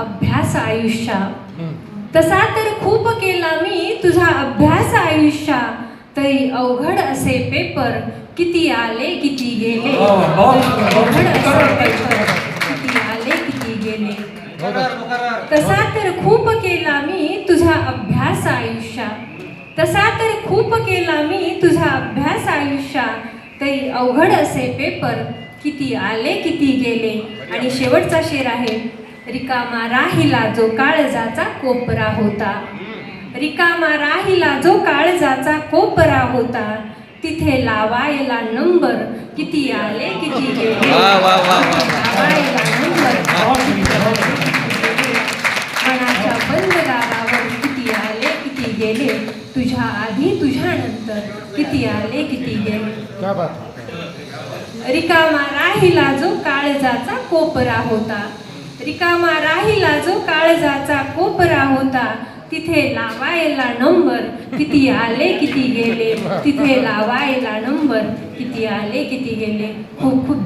अभ्यास आयुष्या. तसा तर खूप केला मी तुझा अभ्यास आयुष्या. तरी अवघड असे पेपर किती आले किती गेले? वा, वा, वा. अवघड असे पेपर किती आले किती गेले? तसा तर खूप केला मी तुझा अभ्यास आयुष्या. तसा तर खूप केला मी तुझा अभ्यास आयुष्या. तरी अवघड असे पेपर किती आले किती गेले? आणि शेवटचा शेर आहे रिकामा राहिला जो काळजाचा कोपरा होता. रिकामा राहिला जो काळजाचा कोपरा होता. तिथे लावायला नंबर किती आले किती गेले. लावायला नंबर. मनाच्या बंद दारावर किती आले किती गेले. तुझ्या आधी तुझ्या नंतर किती आले किती गेले. क्या बात रिकामा राहिला जो काळजाचा कोपरा होता. रिकामा राहिला जो काळजाचा कोपरा होता तिथे लावायला नंबर किती आले किती गेले. तिथे लावायला नंबर किती आले किती गेले. खूप खूप